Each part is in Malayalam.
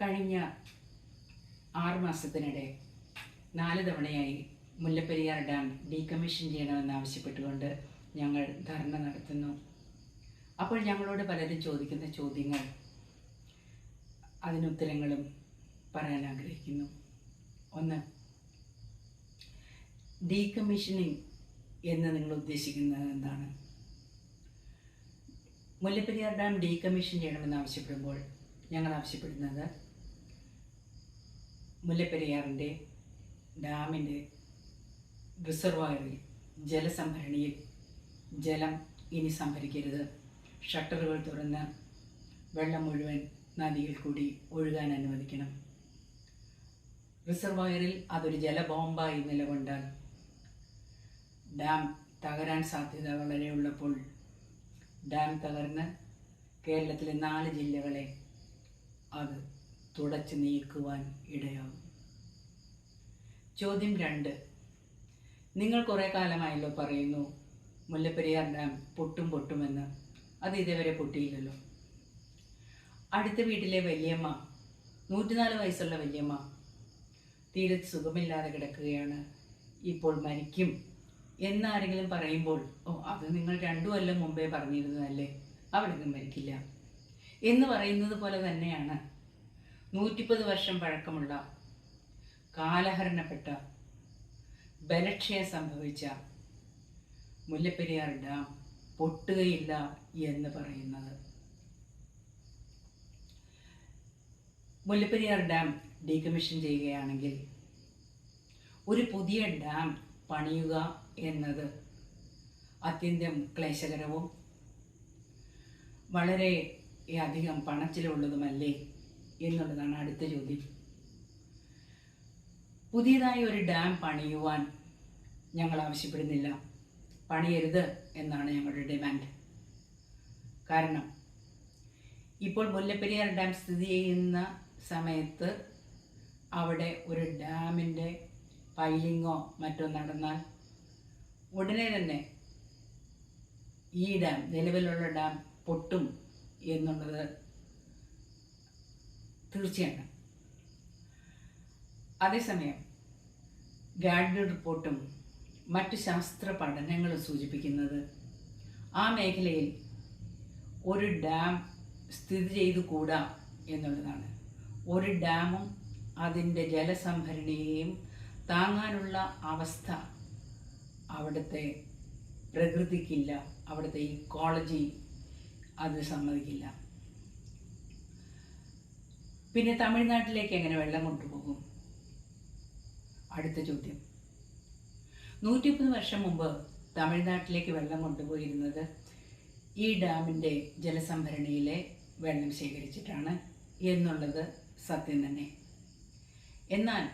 കഴിഞ്ഞ ആറ് മാസത്തിനിടെ നാല് തവണയായി മുല്ലപ്പെരിയാർ ഡാം ഡീകമ്മീഷൻ ചെയ്യണമെന്നാവശ്യപ്പെട്ടുകൊണ്ട് ഞങ്ങൾ ധർണ നടത്തുന്നു. അപ്പോൾ ഞങ്ങളോട് പലരും ചോദിക്കുന്ന ചോദ്യങ്ങൾ അതിനുത്തരങ്ങളും പറയാൻ ആഗ്രഹിക്കുന്നു. ഒന്ന് ഡീകമ്മീഷനിങ് എന്ന് നിങ്ങൾ ഉദ്ദേശിക്കുന്നത് എന്താണ്? മുല്ലപ്പെരിയാർ ഡാം ഡീകമ്മീഷൻ ചെയ്യണമെന്ന് ആവശ്യപ്പെടുമ്പോൾ ഞങ്ങൾ ആവശ്യപ്പെടുന്നത് മുല്ലപ്പെരിയാറിന്റെ ഡാമിന്റെ റിസർവായറിൽ ജലസംഭരണിയിൽ ജലം ഇനി സംഭരിക്കരുത്. ഷട്ടറുകൾ തുറന്ന് വെള്ളം മുഴുവൻ നദിയിൽ കൂടി ഒഴുകാൻ അനുവദിക്കണം. റിസർവായറിൽ അതൊരു ജലബോംബായി നിലകൊണ്ടാൽ ഡാം തകരാൻ സാധ്യത വളരെ ഉള്ളപ്പോൾ ഡാം തകർന്ന് കേരളത്തിലെ നാല് ജില്ലകളെ അത് തുടച്ചു നീക്കുവാൻ ഇടയാകും. ചോദ്യം രണ്ട്. നിങ്ങൾ കുറേ കാലമായല്ലോ പറയുന്നു മുല്ലപ്പെരിയാർ ഡാം പൊട്ടും പൊട്ടുമെന്ന്. അത് ഇതേവരെ പൊട്ടിയില്ലല്ലോ. അടുത്ത വീട്ടിലെ വലിയമ്മ നൂറ്റിനാല് വയസ്സുള്ള വലിയമ്മ തീരെ സുഖമില്ലാതെ കിടക്കുകയാണ്. ഇപ്പോൾ മരിക്കും എന്നാരെങ്കിലും പറയുമ്പോൾ ഓ അത് നിങ്ങൾ രണ്ടു കൊല്ലം മുമ്പേ പറഞ്ഞിരുന്നതല്ലേ? അവിടെ നിന്നും മരിക്കില്ല. എന്ന് പറയുന്നത് പോലെ തന്നെയാണ് നൂറ്റിപ്പത് വർഷം പഴക്കമുള്ള കാലഹരണപ്പെട്ട ബലക്ഷയം സംഭവിച്ച മുല്ലപ്പെരിയാർ ഡാം പൊട്ടുകയില്ല എന്ന് പറയുന്നത്. മുല്ലപ്പെരിയാർ ഡാം ഡീകമ്മീഷൻ ചെയ്യുകയാണെങ്കിൽ ഒരു പുതിയ ഡാം പണിയുക എന്നത് അത്യന്തം ക്ലേശകരവും വളരെ അധികം പണച്ചിലവുള്ളതുമല്ലേ? എന്നുള്ളതാണ് അടുത്ത ചോദ്യം. പുതിയതായി ഒരു ഡാം പണിയുവാൻ ഞങ്ങൾ ആവശ്യപ്പെടുന്നില്ല. പണിയരുത് എന്നാണ് ഞങ്ങളുടെ ഡിമാൻഡ് കാരണം ഇപ്പോൾ മുല്ലപ്പെരിയാർ ഡാം സ്ഥിതി ചെയ്യുന്ന സമയത്ത് അവിടെ ഒരു ഡാമിന്റെ പൈലിങ്ങോ മറ്റോ നടന്നാൽ ഉടനെ തന്നെ ഈ ഡാം നിലവിലുള്ള ഡാം പൊട്ടും എന്നുള്ളത് തീർച്ചയാണ് അതേസമയം ഗാഡ് റിപ്പോർട്ടും മറ്റ് ശാസ്ത്ര പഠനങ്ങളും സൂചിപ്പിക്കുന്നത് ആ മേഖലയിൽ ഒരു ഡാം സ്ഥിതി ചെയ്തു കൂടാ എന്നുള്ളതാണ്. ഒരു ഡാമും അതിന്റെ ജലസംഭരണിയെയും താങ്ങാനുള്ള അവസ്ഥ അവിടുത്തെ പ്രകൃതിക്കില്ല. അവിടുത്തെ ഇക്കോളജി അത് സമ്മതിക്കില്ല. പിന്നെ തമിഴ്നാട്ടിലേക്ക് എങ്ങനെ വെള്ളം കൊണ്ടുപോകും? അടുത്ത ചോദ്യം. നൂറ്റിമുപ്പത് വർഷം മുമ്പ് തമിഴ്നാട്ടിലേക്ക് വെള്ളം കൊണ്ടുപോയിരുന്നത് ഈ ഡാമിന്റെ ജലസംഭരണിയിലെ വെള്ളം ശേഖരിച്ചിട്ടാണ് എന്നുള്ളത് സത്യം തന്നെ. എന്നാൽ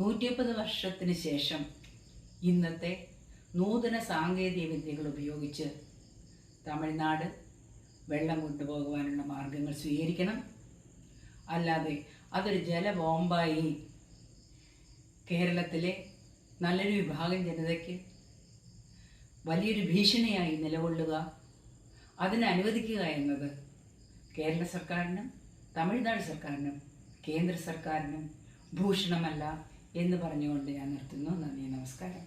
നൂറ്റിമുപ്പത് വർഷത്തിന് ശേഷം ഇന്നത്തെ നൂതന സാങ്കേതിക വിദ്യകൾ ഉപയോഗിച്ച് തമിഴ്നാട് വെള്ളം കൊണ്ടുപോകുവാനുള്ള മാർഗങ്ങൾ സ്വീകരിക്കണം. അല്ലാതെ അതൊരു ജലബോംബായി കേരളത്തിലെ നല്ലൊരു വിഭാഗം ജനതയ്ക്ക് വലിയൊരു ഭീഷണിയായി നിലകൊള്ളുക അതിനെ അനുവദിക്കുക എന്നത് കേരള സർക്കാരിനും തമിഴ്നാട് സർക്കാരിനും കേന്ദ്ര സർക്കാരിനും ഭൂഷണമല്ല എന്ന് പറഞ്ഞുകൊണ്ട് ഞാൻ നിർത്തുന്നു. നന്ദി നമസ്കാരം.